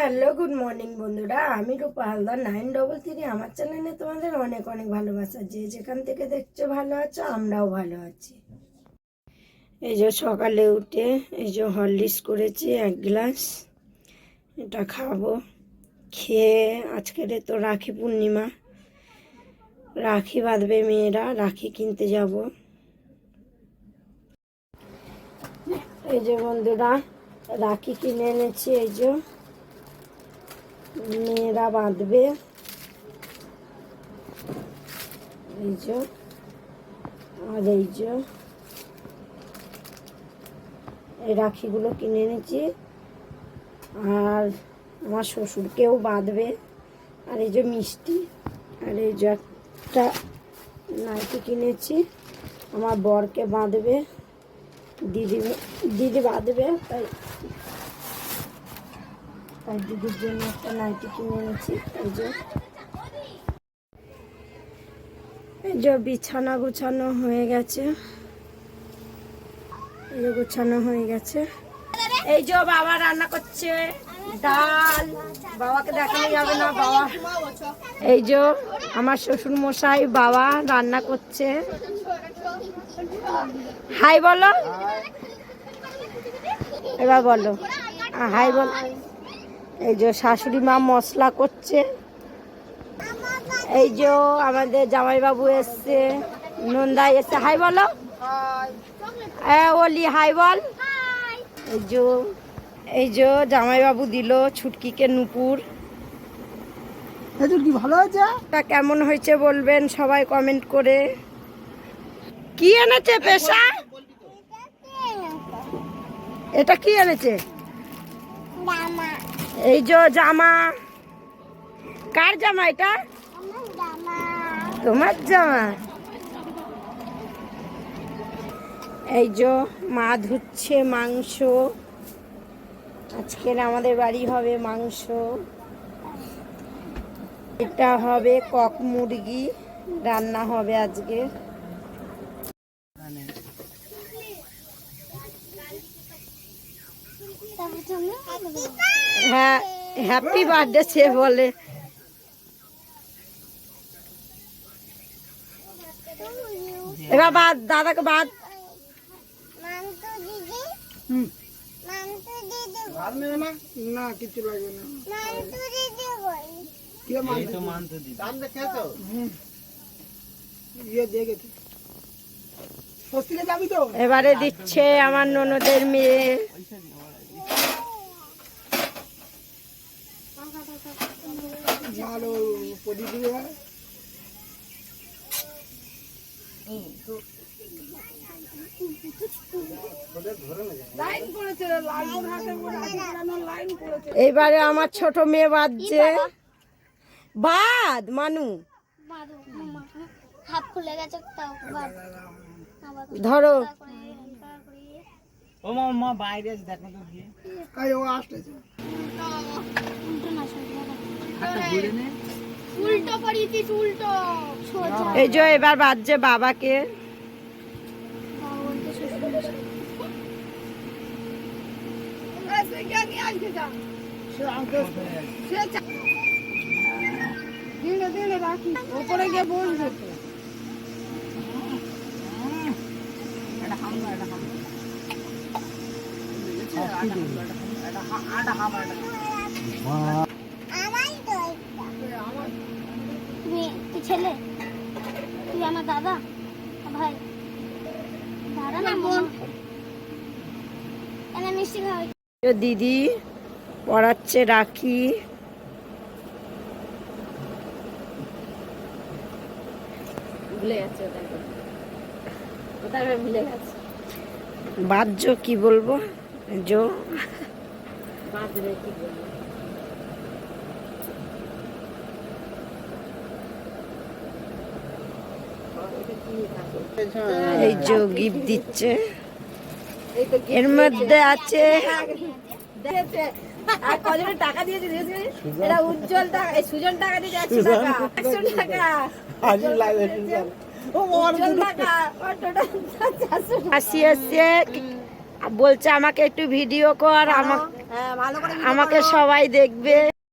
Hello, good morning বন্ধুরা। আমি Rupa Haldar, nine double three. আমার চ্যানেলে তোমাদের অনেক অনেক ভালোবাসা। যে যেখান থেকে দেখছ ভালো আছো, আমরাও ভালো আছি। এই যে সকালে উঠে এই যে হরলিক্স করেছি, এক গ্লাস। এটা খাব। খেয়ে আজকের তো রাখি পূর্ণিমা। রাখি বাঁধবে মেয়েরা, রাখি কিনতে যাব। এই যে বন্ধুরা, রাখি কিনে এনেছি, এই যে। মেয়েরা বাঁধবে। এই যে, আর এই যে, এই রাখিগুলো কিনে এনেছি। আর আমার শ্বশুরকেও বাঁধবে। আর এই যে মিষ্টি, আর এই যে একটা নাইটি কিনেছি। আমার বরকে বাঁধবে। দিদি দিদি বাঁধবে, তাই তাই দিদির জন্য একটা নাইটি কিনে এনেছি, এই যে। বিছানা গুছানো হয়ে গেছে। এই গুছানো হয়ে গেছে। এই যে বাবা রান্না করছে, ডাল। বাবাকে দেখানো যাবে না, বাবা। এই যে আমার শ্বশুর মশাই বাবা রান্না করছে। হাই বলো। এবার বলো। হাই বল এই যে শাশুড়ি মা মশলা করছে। এই যে আমাদের জামাইবাবু এসছে নন্দাই এসছে। হাই বলো। এ, ওলি হাই বল। এই যে এই যে জামাইবাবু দিল ছুটকিকে নুপুর। কি ভালো আছে তা কেমন হয়েছে বলবেন সবাই কমেন্ট করে। কি এনেছে পেশা? এটা কি এনেছে? এই যে জামা। কার জামা এটা? তোমার জামা। এই যে মা ধুচ্ছে, মাংস। আজকের আমাদের বাড়ি হবে মাংস। এটা হবে কক মুরগি। রান্না হবে আজকে। হ্যাঁ হ্যাপি বার্থডে সে বলে। এবার বাদ দাদাকে বাদ। এবারে দিচ্ছে আমার ননদের মেয়ে। ভালো এইবারে আমার ছোট মেয়ে বাজছে। বাদ মানু। হাফ খুলে গেছে তাও বাদ। আবার ধরো করে কাই ও আসতেছে। উল্টো না উল্টো। করিয়েছিস উল্টো এই যে এবার বাজছে বাবাকে। তুই ছেলে। তুই আমার দাদা। ভাই। দাদা না বোন। এনে মিষ্টি খাওয়াই। দিদি পড়াচ্ছে রাখি। বাহ্য কি বলব? জো। এই যে গিফট দিচ্ছে। এর মধ্যে আছে আর কজনের টাকা দিয়েছে উজ্জ্বল টাকা সুজন টাকা দিয়েছে একশো টাকা একশো টাকা। আসি বলছে আমাকে একটু ভিডিও কর আমাকে হ্যাঁ করে আমাকে সবাই দেখবে।